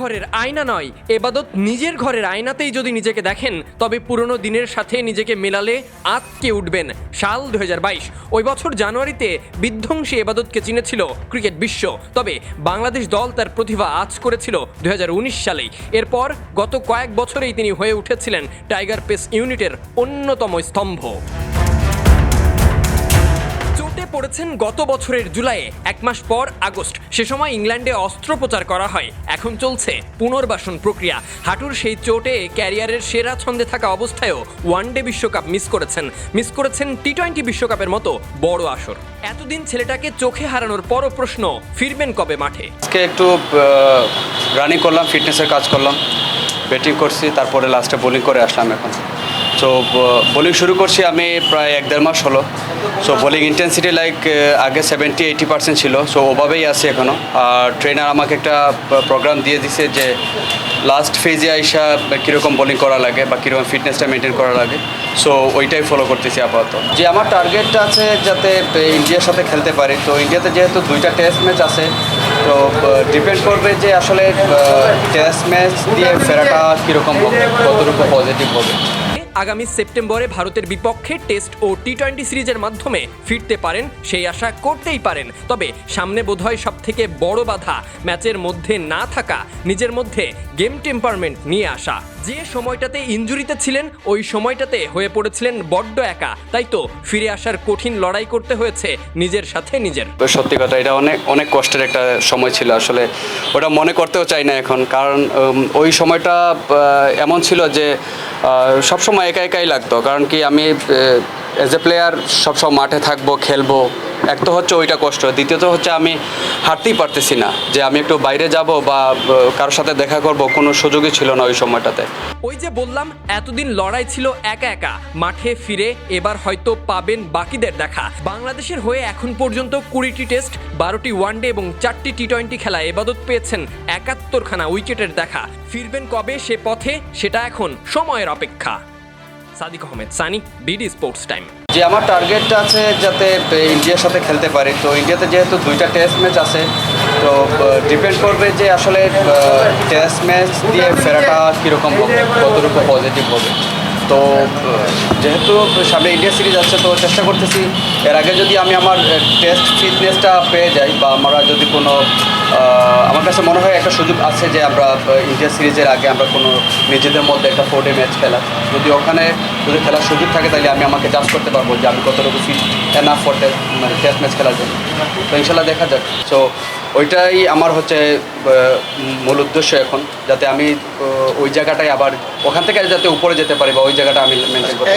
ঘরের আয়না নয়। এবাদত নিজের ঘরের আয়নাতেই যদি নিজেকে দেখেন, তবে পুরনো দিনের সাথে নিজেকে মেলালে আতকে উঠবেন। সাল দুই হাজার বাইশ, ওই বছর জানুয়ারিতে বিধ্বংসী এবাদতকে চিনেছিল ক্রিকেট বিশ্ব। তবে বাংলাদেশ দল তার প্রতিভা আজ করেছিল দু সালেই। এরপর গত কয়েক বছরেই তিনি হয়ে উঠেছিলেন টাইগার পেস ইউনিটের অন্যতম স্তম্ভ। পড়েছেন গত বছরের জুলাইয়ে, এক মাস পর আগস্ট। সে সময় ইংল্যান্ডে অস্ত্রোপচার করা হয়। এখন চলছে পুনর্বাসন প্রক্রিয়া। হাঁটুর সেই চোটে ক্যারিয়ারের সেরা ছন্দে থাকা অবস্থায়ও ওয়ানডে বিশ্বকাপ মিস করেছেন। মিস করেছেন টি টোয়েন্টি বিশ্বকাপের মতো বড় আসর। এতদিন ছেলেটাকে চোখে হারানোর পরও প্রশ্ন, ফিরবেন কবে মাঠে? আজকে একটু রানিং করলাম ফিটনেসের কাজ করলাম। ব্যাটিং করছি, তারপরে লাস্টে বোলিং করে আসলাম এখন। সো বোলিং শুরু করছি আমি প্রায় এক দেড় মাস হলো। সো বোলিং ইন্টেন্সিটি লাইক আগে সেভেন্টি এইটি পার্সেন্ট ছিল। সো ওভাবেই আছে এখনও আর ট্রেনার আমাকে একটা প্রোগ্রাম দিয়ে দিছে যে লাস্ট ফেজে আইসা কীরকম বোলিং করা লাগে বা কীরকম ফিটনেসটা মেনটেন করা লাগে। সো ওইটাই ফলো করতেছি আপাতত। যে আমার টার্গেটটা আছে যাতে ইন্ডিয়ার সাথে খেলতে পারি। তো ইন্ডিয়াতে যেহেতু দুইটা টেস্ট ম্যাচ আছে, তো ডিপেন্ড করবে যে আসলে টেস্ট ম্যাচ দিয়ে ফেরাটা কীরকম হবে, কতটুকু পজিটিভ হবে। আগামী সেপ্টেম্বরে ভারতের বিপক্ষে টেস্ট ও টি টোয়েন্টি সিরিজের মাধ্যমে ফিরতে পারেন, সেই আশা করতেই পারেন। তবে সামনে বোধহয় সব থেকে বড় বাধা, ম্যাচের মধ্যে না থাকা, নিজের মধ্যে গেম টেম্পারমেন্ট নিয়ে আসা। যে সময়টাতে ইঞ্জুরিতে ছিলেন, ওই সময়টাতে হয়ে পড়েছিলেন বড্ড একা। তাই তো ফিরে আসার কঠিন লড়াই করতে হয়েছে নিজের সাথে নিজের। সত্যি কথা, এটা অনেক অনেক কষ্টের একটা সময় ছিল। আসলে ওটা মনে করতেও চাই না এখন। কারণ ওই সময়টা এমন ছিল যে সব সময় একা একাই লাগতো। কারণ কি আমি অ্যাজ এ প্লেয়ার সবসময় মাঠে থাকব, খেলব। এক তো হচ্ছে ওইটা কষ্ট, দ্বিতীয়ত হচ্ছে আমি হাঁটতেই পারতেছি না, যে আমি একটু বাইরে যাব বা কারোর সাথে দেখা করব, কোনো সুযোগই ছিল না ওই সময়টাতে। ওই যে বললাম, এতদিন লড়াই ছিল একা একা, মাঠে ফিরে এবার হয়তো পাবেন বাকিদের দেখা। বাংলাদেশের হয়ে এখন পর্যন্ত কুড়িটি টেস্ট, বারোটি ওয়ানডে এবং চারটি টি টোয়েন্টি খেলা এবাদত পেয়েছেন একাত্তরখানা উইকেটের দেখা। ফিরবেন কবে, সে পথে, সেটা এখন সময়ের অপেক্ষা। Sadiq Ahmed, Sunny BD sports time. যে আমার টার্গেটটা আছে যাতে ইন্ডিয়ার সাথে খেলতে পারি। তো ইন্ডিয়াতে যেহেতু দুইটা টেস্ট ম্যাচ আছে, তো ডিপেন্ড করবে যে আসলে টেস্ট ম্যাচ দিয়ে ফেরাটা কীরকম হবে, কতটুকু পজিটিভ হবে। তো যেহেতু সামনে ইন্ডিয়া সিরিজ আছে, তো চেষ্টা করতেছি, এর আগে যদি আমি আমার টেস্ট ফিটনেসটা পেয়ে যাই বা আমরা যদি কোনো আমার কাছে মনে হয় একটা সুযোগ আছে যে আমরা ইন্ডিয়া সিরিজের আগে আমরা কোনো নিজেদের মধ্যে একটা ফোর ডে ম্যাচ খেলা যদি ওখানে যদি খেলার সুযোগ থাকে, তাহলে আমি আমাকে জাজ করতে পারব যে আমি কতটুকু ফিট এনাফ ফর মানে টেস্ট ম্যাচ খেলার জন্য। তো ইনশাল্লাহ দেখা যাক। সো ওইটাই আমার হচ্ছে মূল উদ্দেশ্য এখন, যাতে আমি ওই জায়গাটায় আবার, ওখান থেকে যাতে উপরে যেতে পারি বা ওই জায়গাটা আমি মেনটেন করতে